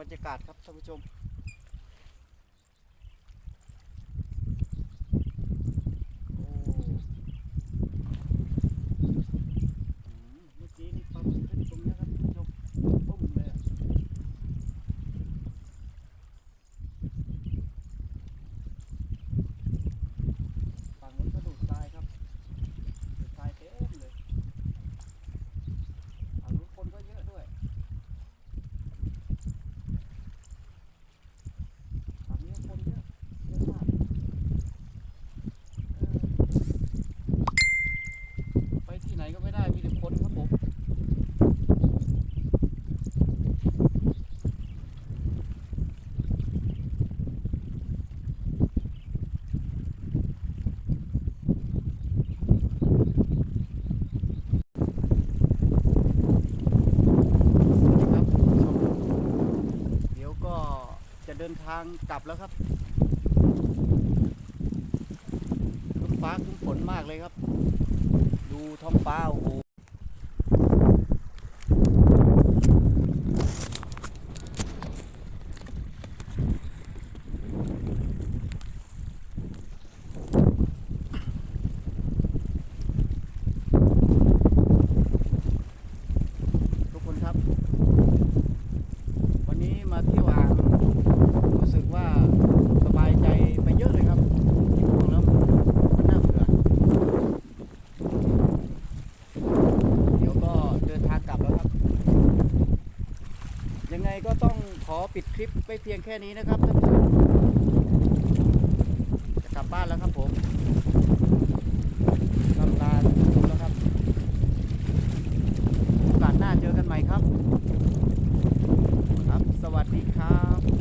บรรยากาศครับท่านผู้ชม เดินทางกลับแล้วครับฟ้าคึ้มฝนมากเลยครับ ดูท้องฟ้าโอ้โห ก็ต้องขอปิดคลิปไปเพียงแค่นี้นะครับท่านผู้ชมจะกลับบ้านแล้วครับผมลำลางดูแล้วครับโอกาสหน้าเจอกันใหม่ครับ ครับ สวัสดีครับ